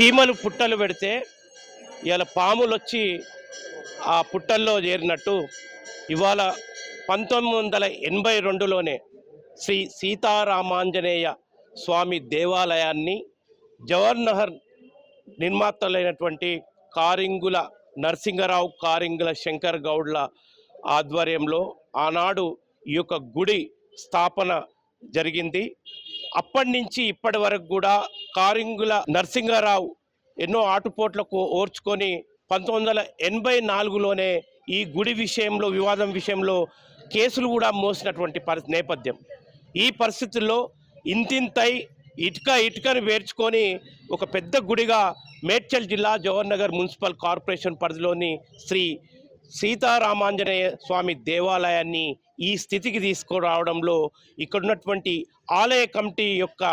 చీమలు పుట్టలు పెడితే ఇవాళ పాములు వచ్చి ఆ పుట్టల్లో చేరినట్టు ఇవాళ పంతొమ్మిది వందల ఎనభై రెండులోనే శ్రీ సీతారామాంజనేయ స్వామి దేవాలయాన్ని జవహర్ నిర్మాతలైనటువంటి కారింగుల నరసింగరావు కారింగుల శంకర్ గౌడ్ల ఆధ్వర్యంలో ఆనాడు ఈ యొక్క గుడి స్థాపన జరిగింది. అప్పటి నుంచి ఇప్పటి వరకు కూడా కారింగుల నరసింహారావు ఎన్నో ఆటుపోట్లకు ఓర్చుకొని పంతొమ్మిది వందల ఎనభై నాలుగులోనే ఈ గుడి విషయంలో వివాదం విషయంలో కేసులు కూడా మోసినటువంటి పరి నేపథ్యం. ఈ పరిస్థితుల్లో ఇంతింతై ఇటుక ఇటుకను వేర్చుకొని ఒక పెద్ద గుడిగా మేడ్చల్ జిల్లా జవహర్నగర్ మున్సిపల్ కార్పొరేషన్ పరిధిలోని శ్రీ సీతారామాంజనేయ స్వామి దేవాలయాన్ని ఈ స్థితికి తీసుకురావడంలో ఇక్కడ ఉన్నటువంటి ఆలయ కమిటీ యొక్క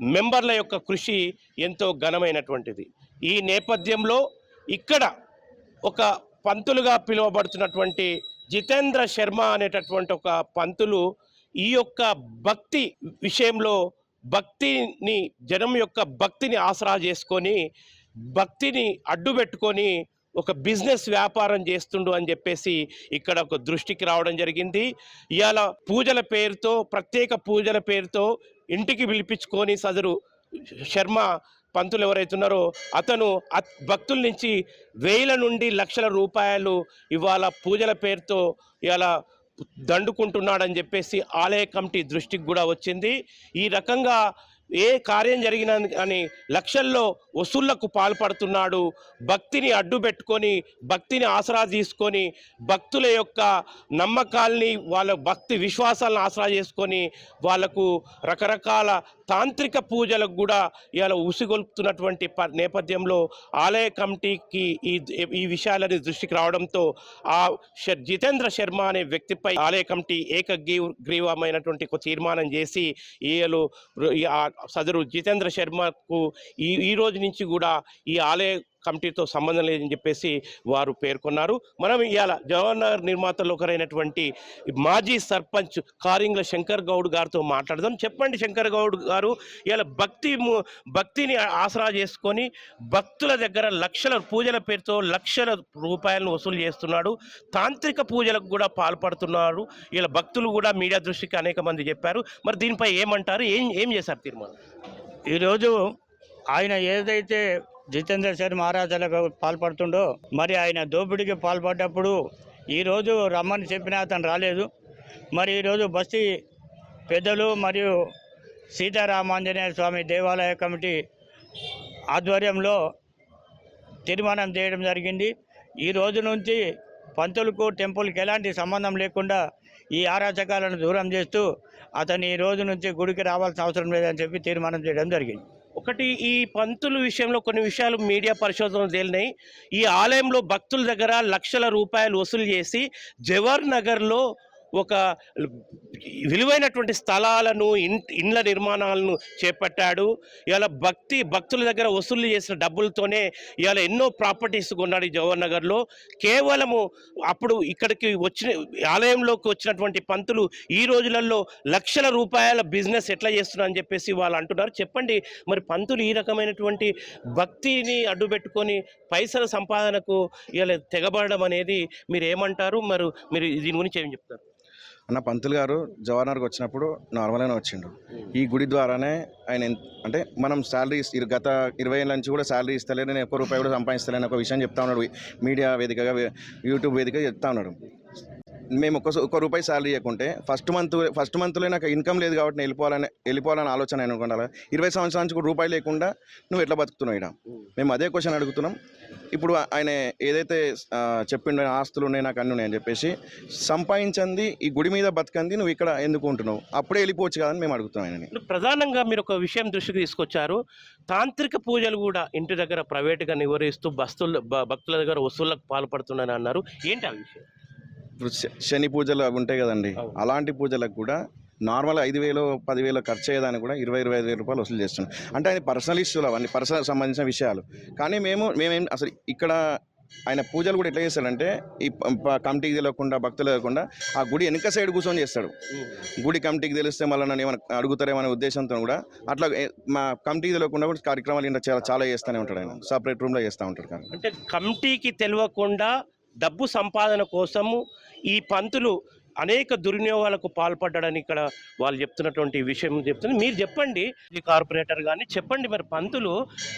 మెంబర్ల యొక్క కృషి ఎంతో ఘనమైనటువంటిది. ఈ నేపథ్యంలో ఇక్కడ ఒక పంతులుగా పిలువబడుతున్నటువంటి జితేంద్ర శర్మ అనేటటువంటి ఒక పంతులు ఈ యొక్క భక్తి విషయంలో భక్తిని జనం యొక్క భక్తిని ఆసరా చేసుకొని భక్తిని అడ్డుపెట్టుకొని ఒక బిజినెస్ వ్యాపారం చేస్తుండు అని చెప్పేసి ఇక్కడ ఒక దృష్టికి రావడం జరిగింది. ఇవాళ పూజల పేరుతో ప్రత్యేక పూజల పేరుతో ఇంటికి పిలిపించుకొని సదరు శర్మ పంతులు ఎవరైతే ఉన్నారో అతను అత్- భక్తుల నుంచి వేల నుండి లక్షల రూపాయలు ఇవాళ పూజల పేరుతో ఇవాళ దండుకుంటున్నాడని చెప్పేసి ఆలయ కమిటీ దృష్టికి కూడా వచ్చింది. ఈ రకంగా ఏ కార్యం జరిగిన అని లక్షల్లో వసూళ్ళకు పాల్పడుతున్నాడు. భక్తిని అడ్డు పెట్టుకొని భక్తిని ఆసరా తీసుకొని భక్తుల యొక్క నమ్మకాల్ని వాళ్ళ భక్తి విశ్వాసాలను ఆసరా చేసుకొని వాళ్ళకు రకరకాల తాంత్రిక పూజలకు కూడా ఇలా ఉసిగొల్పుతున్నటువంటి ప నేపథ్యంలో ఆలయ కమిటీకి ఈ ఈ విషయాలని దృష్టికి రావడంతో ఆ జితేంద్ర శర్మ అనే వ్యక్తిపై ఆలయ కమిటీ ఏకగ్రీవమైనటువంటి ఒక తీర్మానం చేసి ఈయలు సదరు జితేంద్ర శర్మకు ఈ ఈ రోజు నుంచి కూడా ఈ ఆలయ కమిటీతో సంబంధం లేదని చెప్పేసి వారు పేర్కొన్నారు. మనం ఇవాళ జవహర్ నిర్మాతల్లో ఒకరైనటువంటి మాజీ సర్పంచ్ కారింగ్ల శంకర్ గౌడ్ గారితో మాట్లాడదాం. చెప్పండి శంకర్ గౌడ్ గారు ఇలా భక్తి భక్తిని ఆసరా చేసుకొని భక్తుల దగ్గర లక్షల పూజల పేరుతో లక్షల రూపాయలను వసూలు చేస్తున్నాడు. తాంత్రిక పూజలకు కూడా పాల్పడుతున్నారు. ఇలా భక్తులు కూడా మీడియా దృష్టికి అనేక మంది చెప్పారు. మరి దీనిపై ఏమంటారు? ఏం ఏం చేశారు తీర్మానం? ఈరోజు ఆయన ఏదైతే జితేందర్ శర్మ ఆరాధనకు పాల్పడుతుండో. మరి ఆయన దోపిడీకి పాల్పడ్డప్పుడు ఈరోజు రమ్మని చెప్పినా అతను రాలేదు. మరి ఈరోజు బస్తీ పెద్దలు మరియు సీతారామాంజనేయ స్వామి దేవాలయ కమిటీ ఆధ్వర్యంలో తీర్మానం చేయడం జరిగింది. ఈ రోజు నుంచి పంతులకు టెంపుల్కి ఎలాంటి సంబంధం లేకుండా ఈ ఆరాచకాలను దూరం చేస్తూ అతను ఈ రోజు నుంచి గుడికి రావాల్సిన అవసరం లేదని చెప్పి తీర్మానం చేయడం జరిగింది. ఒకటి ఈ పంతుల విషయంలో కొన్ని విషయాలు మీడియా పరిశోధనలు తేలినాయి. ఈ ఆలయంలో భక్తుల దగ్గర లక్షల రూపాయలు వసూలు చేసి జవహర్ నగర్లో ఒక విలువైనటువంటి స్థలాలను ఇన్ ఇండ్ల నిర్మాణాలను చేపట్టాడు. ఇవాళ భక్తి భక్తుల దగ్గర వసూలు చేసిన డబ్బులతోనే ఇవాళ ఎన్నో ప్రాపర్టీస్ కొన్నాడు ఈ జవహర్ నగర్లో కేవలము అప్పుడు ఇక్కడికి వచ్చిన ఆలయంలోకి వచ్చినటువంటి పంతులు ఈ రోజులలో లక్షల రూపాయల బిజినెస్ ఎట్లా చేస్తున్నారని చెప్పేసి వాళ్ళు అంటున్నారు. చెప్పండి మరి పంతులు ఈ రకమైనటువంటి భక్తిని అడ్డుపెట్టుకొని పైసల సంపాదనకు ఇలా తెగబడడం అనేది మీరు ఏమంటారు? మరి మీరు దీని గురించి ఏం చెప్తారు? అన్న పంతులు గారు జవహర్నగర్కి వచ్చినప్పుడు నార్మల్గానే వచ్చిండు. ఈ గుడి ద్వారానే ఆయన ఎన్- అంటే మనం శాలరీ గత ఇరవై ఏళ్ళ నుంచి కూడా శాలరీ ఇస్తలేను నేను ఒక్క రూపాయి కూడా సంపాదిస్తలేను ఒక విషయం చెప్తా ఉన్నాడు. మీడియా వేదికగా యూట్యూబ్ వేదికగా చెప్తా ఉన్నాడు. మేము ఒక్క ఒక్క రూపాయి శాలరీ ఇవ్వకుంటే ఫస్ట్ మంత్ ఫస్ట్ మంత్లో నాకు ఇన్కమ్ లేదు కాబట్టి నేను వెళ్ళిపోవాలని వెళ్ళిపోవాలని ఆలోచన అనుకుంటా ఇరవై సంవత్సరాల నుంచి రూపాయి లేకుండా నువ్వు ఎట్లా బతుకుతున్నావు ఇక్కడ మేము అదే క్వశ్చన్ అడుగుతున్నాం. ఇప్పుడు ఆయన ఏదైతే చెప్పిండో ఆస్తులు ఉన్నాయి నాకు అన్ని ఉన్నాయని చెప్పేసి సంపాదించింది ఈ గుడి మీద బతకంది నువ్వు ఇక్కడ ఎందుకు ఉంటున్నావు? అప్పుడే వెళ్ళిపోవచ్చు కదని మేము అడుగుతున్నాం ఆయనని. ఇప్పుడు ప్రధానంగా మీరు ఒక విషయం దృష్టికి తీసుకొచ్చారు. తాంత్రిక పూజలు కూడా ఇంటి దగ్గర ప్రైవేట్గా నిర్వహిస్తూ బస్తులు భక్తుల దగ్గర వసూళ్ళకు పాల్పడుతున్నారని అన్నారు ఏంటి ఆ విషయం? ఇప్పుడు శని పూజలు అవి ఉంటాయి కదండి. అలాంటి పూజలకు కూడా నార్మల్ ఐదు వేలు పదివేలు ఖర్చు అయ్యేదానికి కూడా ఇరవై ఇరవై ఐదు వేల రూపాయలు వసూలు చేస్తున్నాం. అంటే అది పర్సనల్ ఇష్యూలు అవన్నీ పర్సనల్ సంబంధించిన విషయాలు. కానీ మేము మేమేం అసలు ఇక్కడ ఆయన పూజలు కూడా ఎట్లా చేస్తాడంటే ఈ కమిటీకి తెలియకుండా భక్తులు తెలియకుండా ఆ గుడి వెనక సైడ్ కూర్చొని చేస్తాడు. గుడి కమిటీకి తెలిస్తే మళ్ళీ నన్ను ఏమైనా అడుగుతారేమనే ఉద్దేశంతో కూడా అట్లా మా కమిటీకి తెలియకుండా కూడా కార్యక్రమాలు ఇంకా చాలా చాలా చేస్తూనే ఉంటాడు ఆయన. సపరేట్ రూమ్లో చేస్తూ ఉంటాడు కానీ. అంటే కమిటీకి తెలియకుండా డబ్బు సంపాదన కోసము ఈ పంతులు అనేక దుర్వినియోగాలకు పాల్పడ్డాడని ఇక్కడ వాళ్ళు చెప్తున్నటువంటి విషయం చెప్తుంది. మీరు చెప్పండి ఈ కార్పొరేటర్ కానీ చెప్పండి మరి పంతులు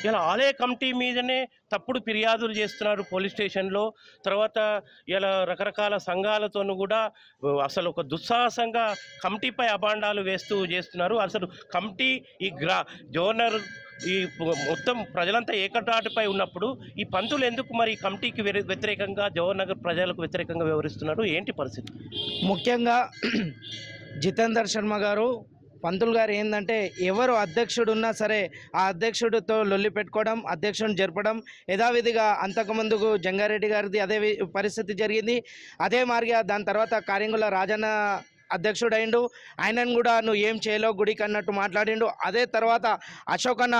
ఇలా ఆలయ కమిటీ మీదనే తప్పుడు ఫిర్యాదులు చేస్తున్నారు పోలీస్ స్టేషన్లో. తర్వాత ఇలా రకరకాల సంఘాలతోనూ కూడా అసలు ఒక దుస్సాహసంగా కమిటీపై అభాండాలు వేస్తూ చేస్తున్నారు. అసలు కమిటీ ఈ గ్రా గవర్నర్ ఈ మొత్తం ప్రజలంతా ఏకటాటిపై ఉన్నప్పుడు ఈ పంతులు ఎందుకు మరి ఈ కమిటీకి వ్యతిరేకంగా జవహర్ నగర్ ప్రజలకు వ్యతిరేకంగా వ్యవహరిస్తున్నాడు ఏంటి పరిస్థితి? ముఖ్యంగా జితేందర్ శర్మ గారు పంతులు గారు ఏంటంటే ఎవరు అధ్యక్షుడు ఉన్నా సరే ఆ అధ్యక్షుడితో లొల్లి పెట్టుకోవడం అధ్యక్షుడిని జరపడం యథావిధిగా అంతకుముందుకు జంగారెడ్డి గారిది అదే పరిస్థితి జరిగింది. అదే మార్గా దాని తర్వాత కార్యంగుల రాజన్న అధ్యక్షుడు ఆయనను కూడా నువ్వు ఏం చేయలేవు గుడికి అన్నట్టు మాట్లాడిండు. అదే తర్వాత అశోక్ అన్న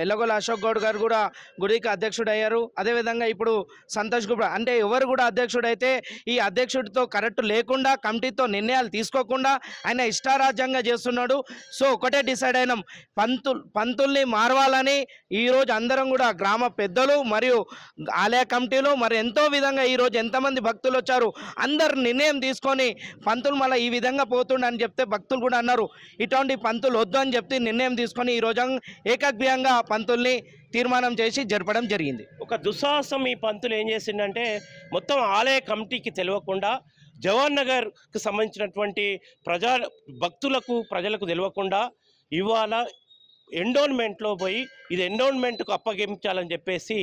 ఎల్లగొల అశోక్ గౌడ్ గారు కూడా గుడికి అధ్యక్షుడు అయ్యారు అదేవిధంగా ఇప్పుడు సంతోష్ గుప్తా అంటే ఎవరు కూడా అధ్యక్షుడు అయితే ఈ అధ్యక్షుడితో కరెక్ట్ లేకుండా కమిటీతో నిర్ణయాలు తీసుకోకుండా ఆయన ఇష్టారాజ్యంగా చేస్తున్నాడు. సో ఒకటే డిసైడ్ అయినాం. పంతుల్ పంతుల్ని మారవాలని ఈరోజు అందరం కూడా గ్రామ పెద్దలు మరియు ఆలయ కమిటీలు మరి ఎంతో విధంగా ఈరోజు ఎంతమంది భక్తులు వచ్చారు అందరు నిర్ణయం తీసుకొని పంతులు మళ్ళీ ఈ విధంగా పోతుండ అని చెప్తే భక్తులు కూడా అన్నారు. ఇటువంటి పంతులు వద్దు అని చెప్తే నిర్ణయం తీసుకొని ఈ రోజు ఏకగ్రీయంగా పంతుల్ని తీర్మానం చేసి జరపడం జరిగింది. ఒక దుస్సాహసం ఈ పంతులు ఏం చేసిందంటే మొత్తం ఆలయ కమిటీకి తెలియకుండా జవహర్ నగర్కి సంబంధించినటువంటి ప్రజా భక్తులకు ప్రజలకు తెలియకుండా ఇవాళ ఎండోన్మెంట్లో పోయి ఇది ఎండోన్మెంట్కు అప్పగించాలని చెప్పేసి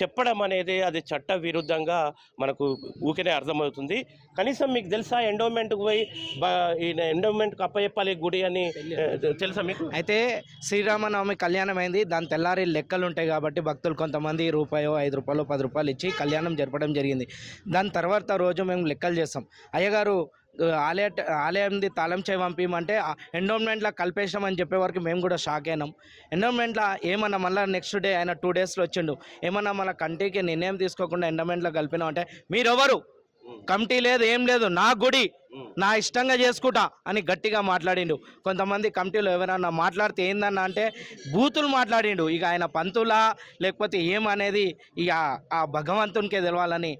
చెప్పడం అనేది అది చట్ట విరుద్ధంగా మనకు ఊరికనే అర్థమవుతుంది. కనీసం మీకు తెలుసా ఎండోన్మెంట్కి పోయి ఎండోన్మెంట్కి అప్పచెప్పాలి గుడి అని తెలుసా మీకు? అయితే శ్రీరామనవమి కళ్యాణం అయింది దాని తెల్లారి లెక్కలు ఉంటాయి కాబట్టి భక్తులు కొంతమంది రూపాయో ఐదు రూపాయలు పది రూపాయలు ఇచ్చి కళ్యాణం జరపడం జరిగింది. దాని తర్వాత రోజు మేము లెక్కలు చేస్తాం. అయ్యగారు ఆలయ ఆలయంది తాళం చేయి పంపించమంటే ఎండోన్మెంట్లో కలిపేసామని చెప్పే వరకు మేము కూడా షాక్ అయినాం. ఎండోన్మెంట్లో ఏమన్నా మళ్ళీ నెక్స్ట్ డే ఆయన టూ డేస్లో వచ్చిండు. ఏమన్నా మన కంటికి నిర్ణయం తీసుకోకుండా ఎండోమెంట్లో కలిపినాం అంటే మీరెవరు? కమిటీ లేదు ఏం లేదు నా గుడి నా ఇష్టంగా చేసుకుంటా అని గట్టిగా మాట్లాడిండు. కొంతమంది కమిటీలో ఎవరైనా మాట్లాడితే ఏందన్నా అంటే బూతులు మాట్లాడిండు. ఇక ఆయన పంతులా లేకపోతే ఏమనేది ఇక ఆ భగవంతునికే తెలవాలని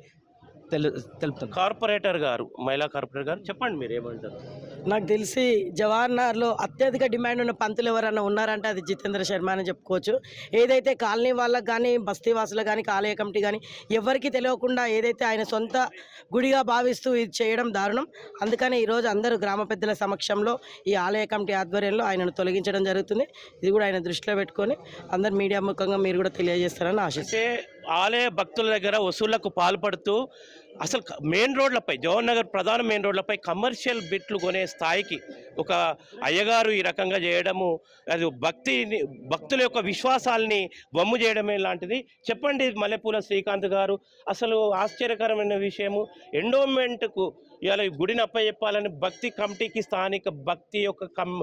తెలు తెలుపుతున్నా కార్పొరేటర్ గారు మహిళా కార్పొరేటర్ గారు చెప్పండి మీరు ఏమంటారు? నాకు తెలిసి జవహర్లాల్లో అత్యధిక డిమాండ్ ఉన్న పంతులు ఎవరైనా ఉన్నారంటే అది జితేంద్ర శర్మ అని చెప్పుకోవచ్చు. ఏదైతే కాలనీ వాళ్ళకి కానీ బస్తీ వాసులకు కానీ ఆలయ కమిటీ కానీ ఎవరికి తెలియకుండా ఏదైతే ఆయన సొంత గుడిగా భావిస్తూ ఇది చేయడం దారుణం. అందుకని ఈరోజు అందరూ గ్రామ పెద్దల సమక్షంలో ఈ ఆలయ కమిటీ ఆధ్వర్యంలో ఆయనను తొలగించడం జరుగుతుంది. ఇది కూడా ఆయన దృష్టిలో పెట్టుకొని అందరు మీడియా ముఖంగా మీరు కూడా తెలియజేస్తారని అయితే ఆలయ భక్తుల దగ్గర వసూళ్ళకు పాల్పడుతూ అసలు మెయిన్ రోడ్లపై జవహర్ నగర్ ప్రధాన మెయిన్ రోడ్లపై కమర్షియల్ బిట్లు కొనే స్థాయికి ఒక అయ్యగారు ఈ రకంగా చేయడము అది భక్తిని భక్తుల యొక్క విశ్వాసాల్ని బొమ్ము చేయడమే లాంటిది. చెప్పండి మల్లెపూల శ్రీకాంత్ గారు అసలు ఆశ్చర్యకరమైన విషయము ఎండోమెంట్కు ఇవాళ ఈ గుడిని అప్పచెప్పాలని భక్తి కమిటీకి స్థానిక భక్తి యొక్క కమ్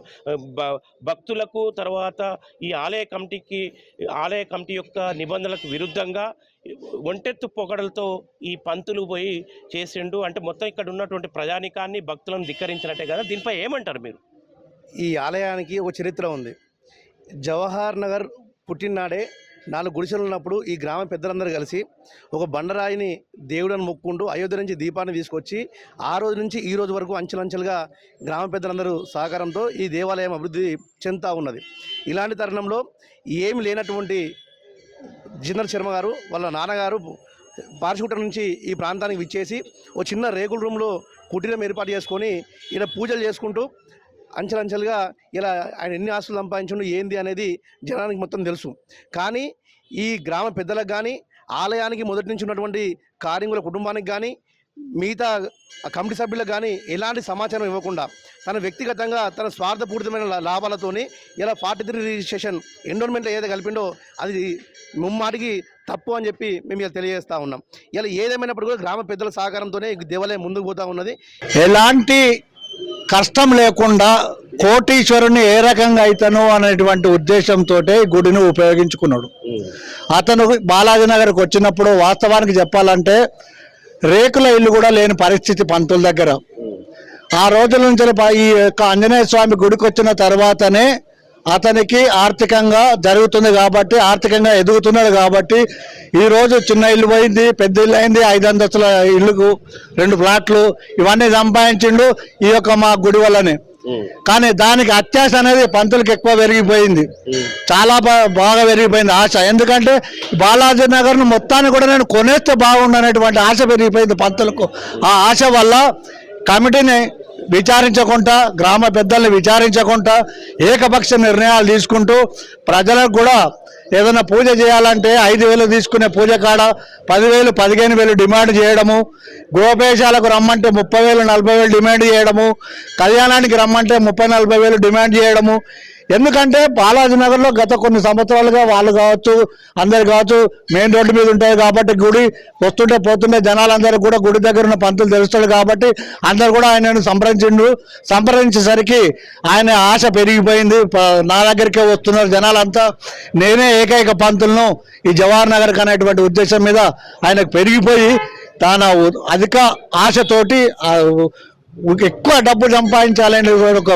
భక్తులకు తర్వాత ఈ ఆలయ కమిటీకి ఆలయ కమిటీ యొక్క నిబంధనలకు విరుద్ధంగా ఒంటెత్తు పొగడలతో ఈ పంతులు పోయి చేసిండు. అంటే మొత్తం ఇక్కడ ఉన్నటువంటి ప్రజానికాన్ని భక్తులను ధిక్కరించినట్టే కదా? దీనిపై ఏమంటారు మీరు? ఈ ఆలయానికి ఒక చరిత్ర ఉంది. జవహర్ నగర్ పుట్టినాడే నాలుగు గుడిసెలు ఉన్నప్పుడు ఈ గ్రామ పెద్దలందరూ కలిసి ఒక బండరాయిని దేవుడని మొక్కుంటూ అయోధ్య నుంచి దీపాన్ని తీసుకొచ్చి ఆ రోజు నుంచి ఈ రోజు వరకు అంచెలంచెలుగా గ్రామ పెద్దలందరూ సహకారంతో ఈ దేవాలయం అభివృద్ధి చెందుతూ ఉన్నది. ఇలాంటి తరుణంలో ఏమి లేనటువంటి జిందర్ శర్మ గారు వాళ్ళ నాన్నగారు పార్షుకుట నుంచి ఈ ప్రాంతానికి విచ్చేసి ఓ చిన్న రేకుల రూమ్లో కుటీరం ఏర్పాటు చేసుకొని ఇలా పూజలు చేసుకుంటూ అంచెలంచెలుగా ఇలా ఆయన ఎన్ని ఆస్తులు సంపాదించడం ఏంది అనేది జనానికి మొత్తం తెలుసు. కానీ ఈ గ్రామ పెద్దలకు కానీ ఆలయానికి మొదటి నుంచి ఉన్నటువంటి కార్యంగుల కుటుంబానికి కానీ మిగతా కమిటీ సభ్యులకు కానీ ఎలాంటి సమాచారం ఇవ్వకుండా తన వ్యక్తిగతంగా తన స్వార్థపూరితమైన లాభాలతోని ఇలా ఫార్టీ త్రీ రిజిస్ట్రేషన్ ఎండోన్మెంట్లో ఏదైతే కలిపిండో అది ముమ్మాటికి తప్పు అని చెప్పి మేము ఇలా తెలియజేస్తూ ఉన్నాం. ఇలా ఏదేమైనప్పుడు కూడా గ్రామ పెద్దల సహకారంతోనే దేవాలయం ముందుకు పోతూ ఉన్నది. ఎలాంటి కష్టం లేకుండా కోటీశ్వరుని ఏ రకంగా అయితను అనేటువంటి ఉద్దేశంతో గుడిని ఉపయోగించుకున్నాడు. అతను బాలాజీ నగర్కి వచ్చినప్పుడు వాస్తవానికి చెప్పాలంటే రేకుల ఇల్లు కూడా లేని పరిస్థితి పంతుల దగ్గర. ఆ రోజుల నుంచి ఈ యొక్క ఆంజనేయ స్వామి గుడికి వచ్చిన తర్వాతనే అతనికి ఆర్థికంగా జరుగుతుంది కాబట్టి ఆర్థికంగా ఎదుగుతున్నాడు కాబట్టి ఈ రోజు చిన్న ఇల్లు పోయింది పెద్ద ఇల్లు అయింది ఐదు అంతస్తుల ఇల్లుకు రెండు ఫ్లాట్లు ఇవన్నీ సంపాదించిండు ఈ యొక్క మా గుడి వల్లనే. కానీ దానికి అత్యాశ అనేది పంతులకు ఎక్కువ పెరిగిపోయింది. చాలా బాగా పెరిగిపోయింది ఆశ. ఎందుకంటే బాలాజీ నగర్ మొత్తాన్ని కూడా నేను కొనేస్తే బాగుండు అనేటువంటి ఆశ పెరిగిపోయింది పంతులకు. ఆ ఆశ వల్ల కమిటీని విచారించకుండా గ్రామ పెద్దల్ని విచారించకుండా ఏకపక్ష నిర్ణయాలు తీసుకుంటూ ప్రజలకు కూడా ఏదైనా పూజ చేయాలంటే ఐదు వేలు తీసుకునే పూజ కాడ పదివేలు పదిహేను వేలు డిమాండ్ చేయడము గోపేశాలకు రమ్మంటే ముప్పై వేలు నలభై వేలు డిమాండ్ చేయడము కళ్యాణానికి రమ్మంటే ముప్పై నలభై వేలు డిమాండ్ చేయడము ఎందుకంటే బాలాజీ నగర్లో గత కొన్ని సంవత్సరాలుగా వాళ్ళు కావచ్చు అందరు కావచ్చు మెయిన్ రోడ్డు మీద ఉంటాయి కాబట్టి గుడి వస్తుంటే పోతుంటే జనాలందరూ కూడా గుడి దగ్గర ఉన్న పంతులు తెలుస్తాడు కాబట్టి అందరు కూడా ఆయనను సంప్రదించిండు సంప్రదించేసరికి ఆయన ఆశ పెరిగిపోయింది. నా దగ్గరికే వస్తున్నారు జనాలంతా. నేనే ఏకైక పంతులను ఈ జవహర్ నగర్ అనేటువంటి ఉద్దేశం మీద ఆయనకు పెరిగిపోయి తన అధిక ఆశతోటి ఎక్కువ డబ్బు సంపాదించాలనే ఒక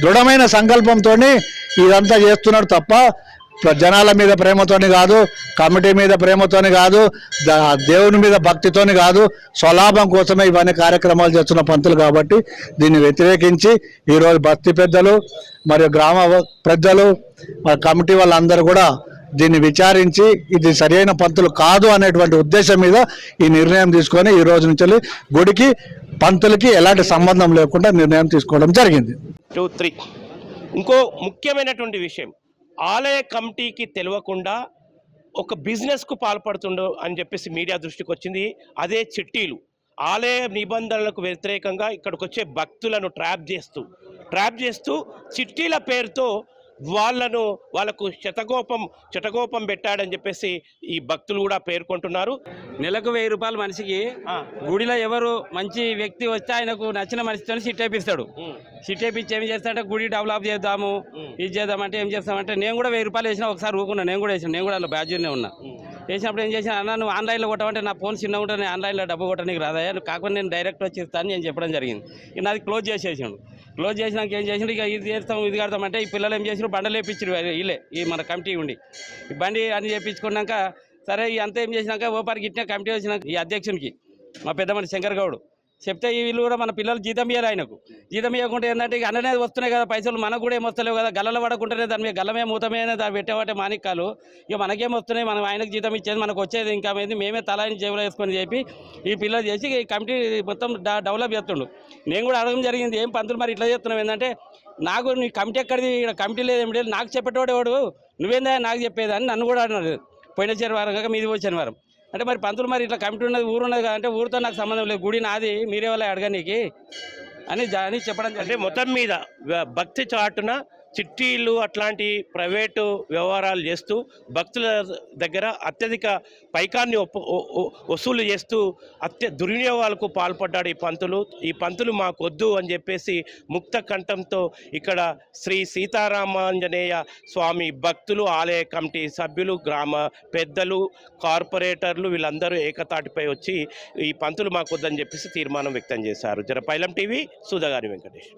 దృఢమైన సంకల్పంతో ఇదంతా చేస్తున్నాడు తప్ప ప్ర- జనాల మీద ప్రేమతోని కాదు కమిటీ మీద ప్రేమతోని కాదు దేవుని మీద భక్తితోని కాదు స్వలాభం కోసమే ఇవన్నీ కార్యక్రమాలు చేస్తున్న పంతులు కాబట్టి దీన్ని వ్యతిరేకించి ఈరోజు భక్తి పెద్దలు మరియు గ్రామ పెద్దలు మరి కమిటీ వాళ్ళందరూ కూడా దీన్ని విచారించి ఇది సరైన పంతులు కాదు అనేటువంటి ఉద్దేశం మీద ఈ నిర్ణయం తీసుకొని ఈ రోజు నుంచి గుడికి పంతులకి ఎలాంటి సంబంధం లేకుండా నిర్ణయం తీసుకోవడం జరిగింది. టూ త్రీ ఇంకో ముఖ్యమైనటువంటి విషయం. ఆలయ కమిటీకి తెలియకుండా ఒక బిజినెస్కు పాల్పడుతుండో అని చెప్పేసి మీడియా దృష్టికి వచ్చింది. అదే చిట్టీలు. ఆలయ నిబంధనలకు వ్యతిరేకంగా ఇక్కడికి వచ్చే భక్తులను ట్రాప్ చేస్తూ ట్రాప్ చేస్తూ చిట్టీల పేరుతో వాళ్ళను వాళ్ళకు శతకోపం శతకోపం పెట్టాడని చెప్పేసి ఈ భక్తులు కూడా పేర్కొంటున్నారు. నెలకు వెయ్యి రూపాయలు మనిషికి. గుడిలో ఎవరు మంచి వ్యక్తి వస్తే ఆయనకు నచ్చిన మనిషితో సిట్ వేపిస్తాడు. సిట్ వేపించి ఏం చేస్తాడంటే గుడి డెవలప్ చేద్దాము ఇది చేద్దామంటే ఏం చేస్తామంటే నేను కూడా వెయ్యి రూపాయలు వేసిన ఒకసారి ఊకున్నా నేను కూడా వేసిన నేను కూడా అలా బ్యాడ్జీనే ఉన్నా. వేసినప్పుడు ఏం చేసిన అన్న నువ్వు ఆన్లైన్లో కొట్టమంటే నా ఫోన్ చిన్న ఉంటే నేను ఆన్లైన్లో డబ్బు కొట్టడానికి రాదా కాకుండా నేను డైరెక్ట్ వచ్చి ఇస్తాను నేను చెప్పడం జరిగింది. నాది క్లోజ్ చేసేసాడు. క్లోజ్ చేసినాక ఏం చేసిండు ఇక ఇది చేస్తాం ఇది కడతామంటే ఈ పిల్లలు ఏం చేసినారు బండలు వేపించారు వీళ్ళే ఈ మన కమిటీ ఉండి. ఈ బండి అని చేపించుకున్నాక సరే ఈ అంతా ఏం చేసినాక ఓపారికి ఇట్టిన కమిటీ వచ్చినాక ఈ అధ్యక్షునికి మా పెద్ద మనిషి శంకర్ గౌడ్. చెప్తే వీళ్ళు కూడా మన పిల్లలు జీతం ఇయ్యారు ఆయనకు. జీతం ఇవ్వకుంటే ఏంటంటే ఇక అన్ననే వస్తున్నాయి కదా పైసలు మనకు కూడా ఏం వస్తలేవు కదా గల్లలు పడకుంటేనే దాని మీద గల్లమే మూతమే దాన్ని పెట్టేవాటే మానికాలు ఇక మనకేం వస్తున్నాయి మనం ఆయనకు జీతం ఇచ్చేది మనకు వచ్చేది ఇంకా ఏంది? మేమే తలాయిని జేబులో వేసుకొని చెప్పి ఈ పిల్లలు చేసి ఈ కమిటీ మొత్తం డ- డెవలప్ చేస్తుండు. నేను కూడా అడగడం జరిగింది ఏం పంతులు మరి ఇట్లా చేస్తున్నాం ఏంటంటే నాకు నీ కమిటీ ఎక్కడిది? ఇక్కడ కమిటీ లేదు ఏమిటి లేదు. నాకు చెప్పేటోడేవాడు నువ్వేందా? నాకు చెప్పేది? అని నన్ను కూడా అన్నారు. పోయిన శనివారం కాక మీది పోయి శనివారం. అంటే మరి పంతులు మరి ఇట్లా కమిటీ ఉన్నది ఊరు ఉన్నది అంటే ఊరితో నాకు సంబంధం లేదు. గుడి నాది మీరే వాళ్ళ అడగనీకి. అని అని చెప్పడం అంటే మొత్తం మీద భక్తి చాటున చిట్టీలు అట్లాంటి ప్రైవేటు వ్యవహారాలు చేస్తూ భక్తుల దగ్గర అత్యధిక పైకాన్ని వసూలు చేస్తూ అత్య దుర్వినియోగాలకు పాల్పడ్డాడు ఈ పంతులు. ఈ పంతులు మాకొద్దు అని చెప్పేసి ముక్త కంఠంతో ఇక్కడ శ్రీ సీతారామాంజనేయ స్వామి భక్తులు ఆలయ కమిటీ సభ్యులు గ్రామ పెద్దలు కార్పొరేటర్లు వీళ్ళందరూ ఏకతాటిపై వచ్చి ఈ పంతులు మాకొద్దని చెప్పేసి తీర్మానం వ్యక్తం చేశారు. జర పైలం టీవీ సుధాగారి వెంకటేష్.